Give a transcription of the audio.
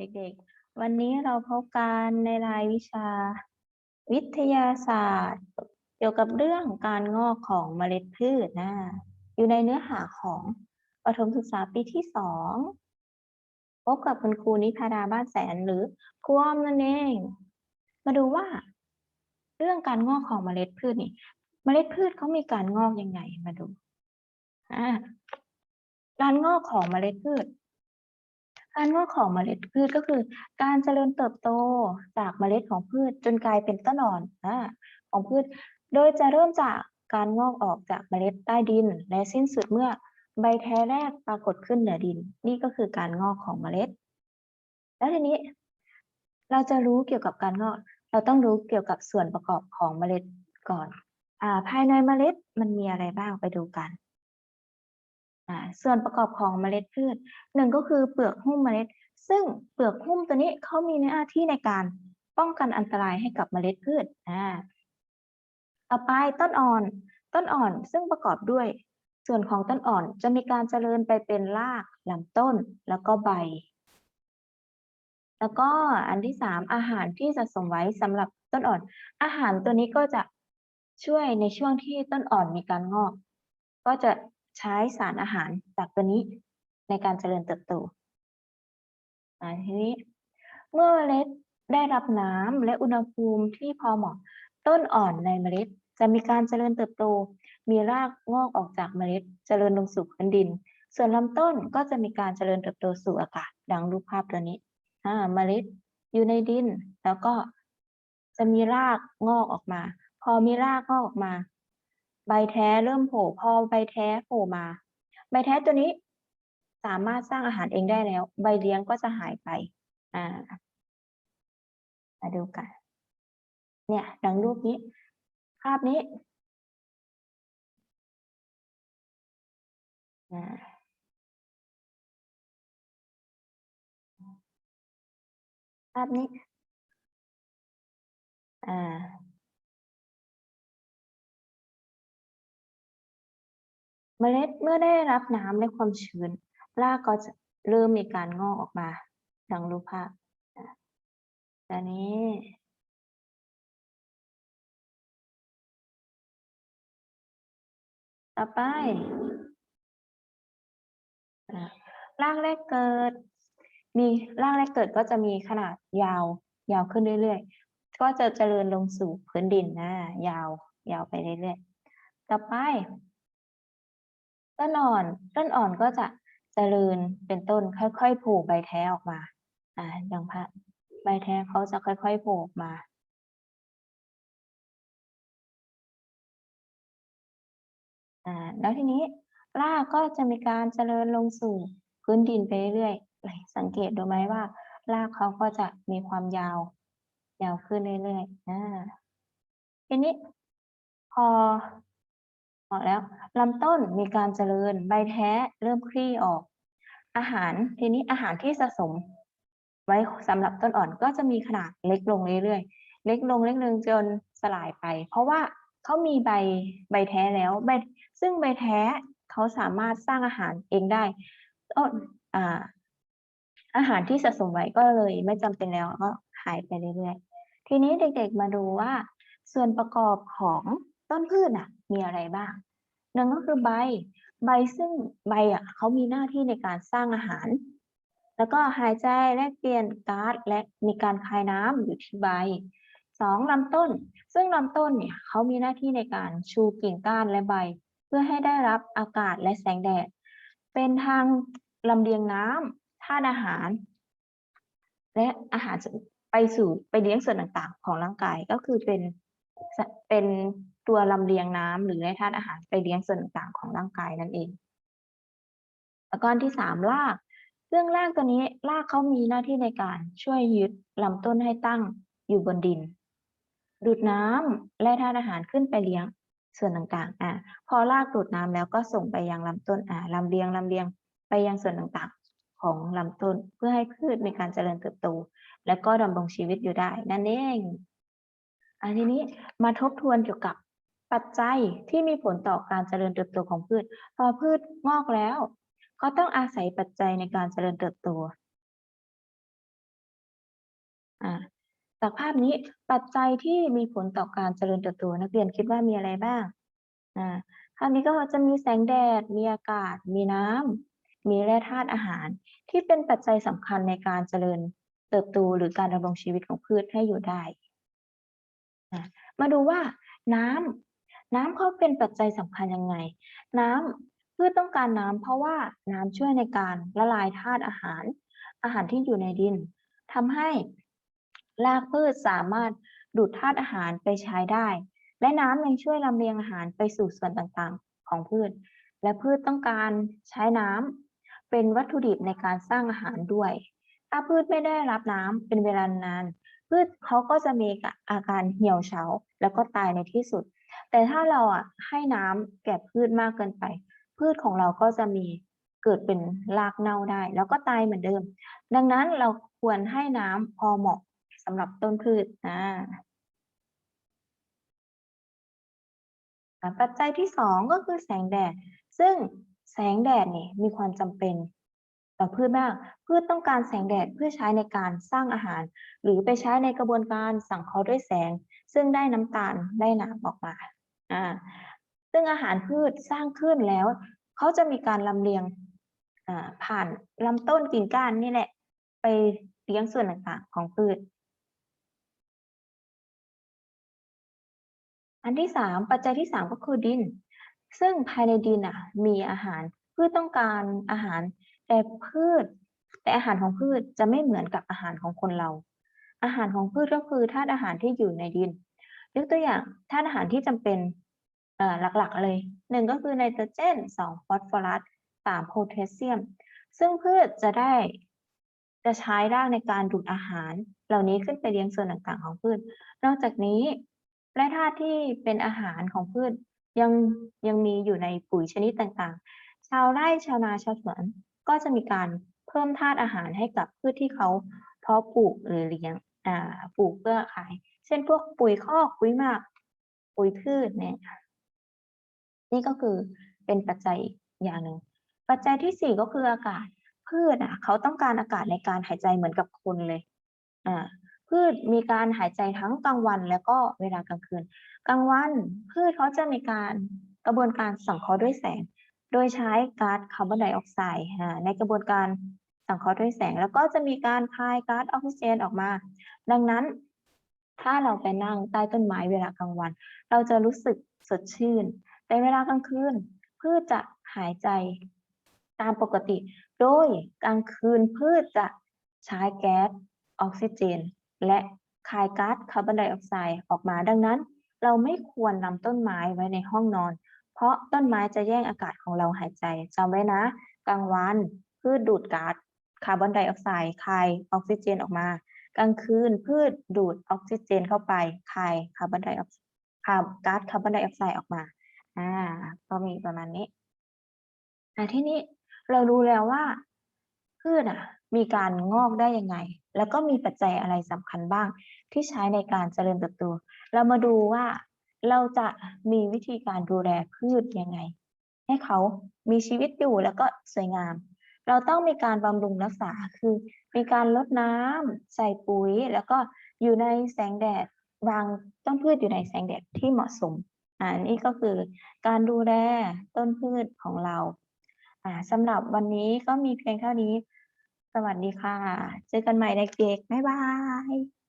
เด็กๆ วันนี้เราพบกันในรายวิชา วิทยาศาสตร์ เกี่ยวกับเรื่องการงอกของเมล็ดพืชนะ อยู่ในเนื้อหาของประถมศึกษาปีที่สองพบกับคุณครูนิพาดาบ้านแสนหรือครูอ้อมนั่นเอง มาดูว่า เรื่องการงอกของเมล็ดพืชนี่เมล็ดพืชเขามีการงอกยังไงมาดูอ่าการงอกของเมล็ดพืช การงอกของเมล็ดพืชก็คือ การเจริญเติบโตจากเมล็ดของพืชจนกลายเป็นต้นอ่อนอของพืช โดยจะเริ่มจากการงอกออกจากเมล็ดใต้ดิน และสิ้นสุดเมื่อใบแท้แรกปรากฏขึ้นเหนือดิน นี่ก็คือการงอกของเมล็ด แล้วทีนี้ เราจะรู้เกี่ยวกับการงอก เราต้องรู้เกี่ยวกับส่วนประกอบของเมล็ดก่อน อ่า ภายในเมล็ดมันมีอะไรบ้างไปดูกัน ส่วนประกอบของเมล็ดพืชหนึ่งก็คือเปลือกหุ้มเมล็ด ซึ่งเปลือกหุ้มตัวนี้เขามีหน้าที่ในการป้องกันอันตรายให้กับเมล็ดพืชอ่าต่อไปต้นอ่อน ต้นอ่อนซึ่งประกอบด้วย ส่วนของต้นอ่อนจะมีการเจริญไปเป็นรากลำต้นแล้วก็ใบ แล้วก็อันที่สามอาหารที่สะสมไว้สำหรับต้นอ่อน อาหารตัวนี้ก็จะช่วยในช่วงที่ต้นอ่อนมีการงอก ก็จะ ใช้สารอาหารจากตัวนี้ในการเจริญเติบโตอ่าทีนี้เมื่อเมล็ดได้รับน้ำและอุณหภูมิที่พอเหมาะ ต้นอ่อนในเมล็ด จะมีการเจริญเติบโต มีรากงอกออกจากเมล็ด เจริญลงสู่พื้นดิน ส่วนลำต้นก็จะมีการเจริญเติบโตสู่อากาศ ดังรูปภาพตัวนี้อ่าเมล็ดอยู่ในดิน แล้วก็จะมีรากงอกออกมา พอมีรากงอกออกมา ใบแท้เริ่มโผล่พอใบแท้โผล่มา ใบแท้ตัวนี้สามารถสร้างอาหารเองได้แล้ว ใบเลี้ยงก็จะหายไป อ่ามาดูกัน เนี่ย ดังรูปนี้ ภาพนี้ภาพนี้ อ่า เมล็ดเมื่อได้รับน้ำและความชื้น รากก็จะเริ่มมีการงอกออกมาดังรูปภาพอะอันนี้ต่อไปอะรากแรกเกิด มีรากแรกเกิดก็จะมีขนาดยาว ยาวขึ้นเรื่อยๆ ก็จะเจริญลงสู่พื้นดินนะ ยาว ยาวไปเรื่อยๆ ต่อไป ต้นอ่อน ต้นอ่อนก็จะเจริญเป็นต้นค่อยๆโผล่ใบแท้ออกมา อ่าดังภาพใบแท้เขาจะค่อยๆโผล่ออกมาอ่าแล้วทีนี้รากก็จะมีการเจริญลงสู่พื้นดินไปเรื่อยๆสังเกตดูไหมว่ารากเขาก็จะมีความยาว ยาวขึ้นเรื่อยๆอ่าทีนี้พอ ออกแล้วลำต้นมีการเจริญใบแท้เริ่มคลี่ออก อาหารทีนี้อาหารที่สะสม ไว้สำหรับต้นอ่อนก็จะมีขนาดเล็กลงเรื่อยๆ เล็กลงเล็กลงจนสลายไป เพราะว่าเขามีใบใบแท้แล้วใบซึ่งใบแท้เขาสามารถสร้างอาหารเองได้ต้นอ่าอาหารที่สะสมไว้ก็เลยไม่จำเป็นแล้วก็หายไปเรื่อยๆ ทีนี้เด็กๆมาดูว่า ส่วนประกอบของต้นพืชน่ะ มีอะไรบ้างหนึ่งก็คือใบ ใบซึ่งใบอะเขามีหน้าที่ในการสร้างอาหาร แล้วก็หายใจแลกเปลี่ยนก๊าซและมีการคายน้ำอยู่ที่ใบสองลำต้น ซึ่งลำต้นเนี่ยเขามีหน้าที่ในการชูกิ่งก้านและใบ เพื่อให้ได้รับอากาศและแสงแดด เป็นทางลำเลียงน้ำธาตุอาหาร และอาหารไปสู่ไปเลี้ยงส่วนต่างๆ ของร่างกายก็คือเป็นเป็นตัวลำเลียงน้ำหรือให้ธาตุอาหารไปเลี้ยงส่วนต่างๆของร่างกายนั่นเองแล้วก็ที่สามรากซึ่งรากตัวนี้รากเขามีหน้าที่ในการช่วยยึดลำต้นให้ตั้งอยู่บนดิน ดูดน้ำและธาตุอาหารขึ้นไปเลี้ยงส่วนต่างๆ อะ พอรากดูดน้ำแล้วก็ส่งไปยังลำต้น อ่าลำเลียงลำเลียงไปยังส่วนต่างๆ ของลำต้นเพื่อให้พืชมีการเจริญเติบโต และก็ดำรงชีวิตอยู่ได้ นั่นเองอันทีนี้มาทบทวนเกี่ยวกับ ปัจจัยที่มีผลต่อการเจริญเติบโตของพืช พอพืชงอกแล้ว ก็ต้องอาศัยปัจจัยในการเจริญเติบโตจากภาพนี้ปัจจัยที่มีผลต่อการเจริญเติบโตนักเรียนคิดว่ามีอะไรบ้างภาพนี้ก็จะมีแสงแดด มีอากาศ มีน้ำมีแร่ธาตุอาหาร ที่เป็นปัจจัยสำคัญในการเจริญเติบโตหรือการดำรงชีวิตของพืชให้อยู่ได้ มาดูว่าน้ำ น้ำเขาเป็นปัจจัยสำคัญยังไง น้ำพืชต้องการน้ำเพราะว่าน้ำช่วยในการละลายธาตุอาหาร อาหารที่อยู่ในดินทำให้รากพืชสามารถดูดธาตุอาหารไปใช้ได้ และน้ำยังช่วยลำเลียงอาหารไปสู่ส่วนต่างๆ ของพืช และพืชต้องการใช้น้ำเป็นวัตถุดิบในการสร้างอาหารด้วย ถ้าพืชไม่ได้รับน้ำเป็นเวลานาน พืชเขาก็จะมีอาการเหี่ยวเฉาแล้วก็ตายในที่สุด แต่ถ้าเราอะให้น้ำแก่พืชมากเกินไป พืชของเราก็จะมีเกิดเป็นรากเน่าได้ แล้วก็ตายเหมือนเดิม ดังนั้นเราควรให้น้ำพอเหมาะสำหรับต้นพืชอ่าอ่าปัจจัยที่สองก็คือแสงแดด ซึ่งแสงแดดนี่มีความจำเป็นต่อพืชมากพืชต้องการแสงแดดเพื่อใช้ในการสร้างอาหาร หรือไปใช้ในกระบวนการสังเคราะห์ด้วยแสง ซึ่งได้น้ำตาลได้น้ำออกมาอ่าซึ่งอาหารพืชสร้างขึ้นแล้ว เขาจะมีการลำเลียงอ่าผ่านลำต้นกิ่งก้านนี่แหละ ไปเลี้ยงส่วนต่างๆของพืช อันที่สามปัจจัยที่สามก็คือดิน ซึ่งภายในดินอะ มีอาหารพืชต้องการอาหารแต่พืช แต่อาหารของพืชจะไม่เหมือนกับอาหารของคนเรา อาหารของพืชก็คือธาตุอาหารที่อยู่ในดิน ยกตัวอย่างธาตุอาหารที่จำเป็นหลักๆเลยหนึ่งก็คือไนโตรเจนสองฟอสฟอรัสสามโพแทสเซียม ซึ่งพืชจะได้จะใช้ได้ในการดูดอาหาร เหล่านี้ขึ้นไปเลี้ยงส่วนต่างๆของพืช นอกจากนี้แร่ธาตุที่เป็นอาหารของพืชยังยังมีอยู่ในปุ๋ยชนิดต่างๆ ชาวไร่ชาวนาชาวสวนก็จะมีการเพิ่มธาตุอาหารให้กับพืชที่เขาเพาะปลูกหรือเลี้ยง ปลูกเพื่อขาย เช่นพวกปุ๋ยคอกปุ๋ยหมักปุ๋ยพืชเนี่ยนี่ก็คือเป็นปัจจัยอย่างหนึ่ง ปัจจัยที่สี่ก็คืออากาศ พืชอะ เขาต้องการอากาศในการหายใจเหมือนกับคนเลย อ่า พืชมีการหายใจทั้งกลางวันแล้วก็เวลากลางคืน กลางวันพืชเขาจะมีการกระบวนการสังเคราะห์ด้วยแสง โดยใช้ก๊าซคาร์บอนไดออกไซด์ในกระบวนการ สังเคราะห์ด้วยแสง แล้วก็จะมีการคายก๊าซออกซิเจนออกมา ดังนั้น ถ้าเราไปนั่งใต้ต้นไม้เวลากลางวัน เราจะรู้สึกสดชื่น แต่เวลากลางคืนพืชจะหายใจตามปกติ โดยกลางคืนพืชจะใช้แก๊สออกซิเจน และคายก๊าซคาร์บอนไดออกไซด์ออกมา ดังนั้น เราไม่ควรนำต้นไม้ไว้ในห้องนอน เพราะต้นไม้จะแย่งอากาศของเราหายใจจำไว้นะ กลางวันพืชดูดก๊าซ คาร์บอนไดออกไซด์คายออกซิเจนออกมา กลางคืนพืชดูดออกซิเจนเข้าไปคายคาร์บอนไดออกคาร์ก๊าซคาร์บอนไดออกไซด์ออกมาอ่าก็มีประมาณนี้อ่าที่นี้เรารู้แล้วว่าพืชอะ มีการงอกได้ยังไง แล้วก็มีปัจจัยอะไรสำคัญบ้าง ที่ใช้ในการเจริญเติบโตเรามาดูว่าเราจะมีวิธีการดูแลพืชยังไง ให้เขามีชีวิตอยู่แล้วก็สวยงาม เราต้องมีการบำรุงรักษาคือ มีการลดน้ำใส่ปุ๋ย แล้วก็อยู่ในแสงแดดวางต้นพืชอยู่ในแสงแดดที่เหมาะสมอ่านี่ก็คือการดูแลต้นพืชของเราอ่าสำหรับวันนี้ก็มีเพียงเท่านี้ สวัสดีค่ะ เจอกันใหม่ในเก็กบ๊ายบาย